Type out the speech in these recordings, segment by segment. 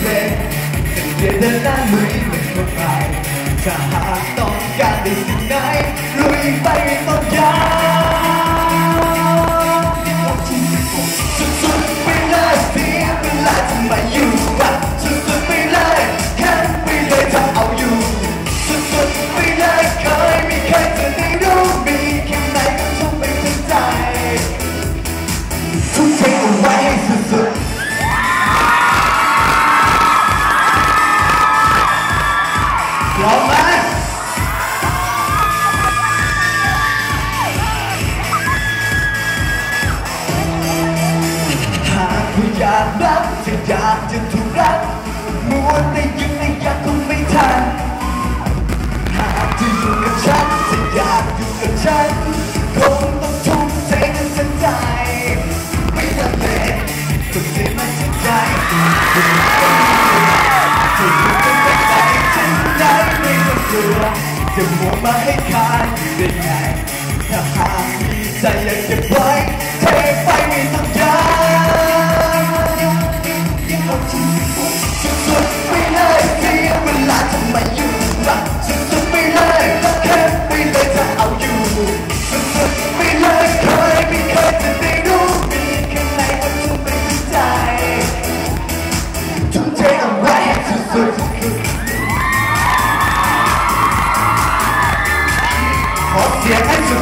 เพลงเรีเดินหน้าลุยเหมือนคนไปจะหากต้องการได้สิ่งไหนลุยไปต้นย รักจะอยากจะถูกรักมัวแต่ยึดในอยากคงไม่ทันหากจะอยู่กับฉันจะอยากอยู่กับฉันคงต้องทุ่มเทกันสักใจไม่ทันเลยต้องเสียมันจากใจถึงคุณจะเป็นใจฉันได้ไม่ต้องกลัวจะมัวมาให้คานอยู่ได้ไงถ้าหากมีใจอยากเทไปไม่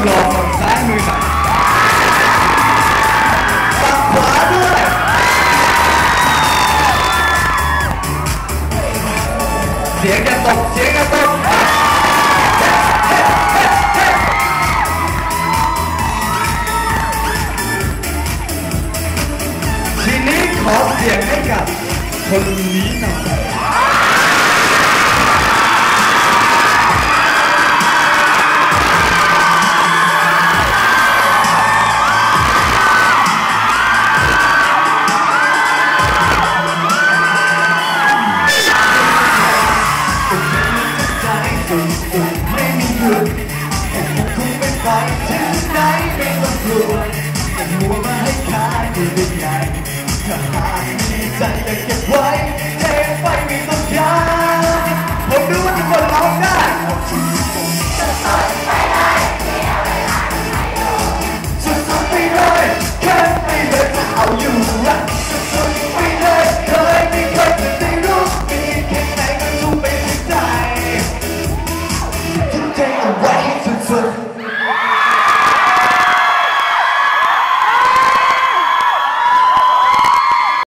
ล่อฝั่งซ้ายมือหน่อยฝั่งขวาด้วยเสียงจะตกเสียงจะตกทีนี้ขอเสียงให้กับคนนี้หน่อย จนฝนไม่มีหยุดแต่คงเป็นไปถึงไหนไม่ต้องกลัวแต่หัวมาให้ขาอยู่ด้วยกันถ้าหากมีใจจะเก็บไว้เทไปไม่ต้องการผมรู้ว่าทุกคนร้องได้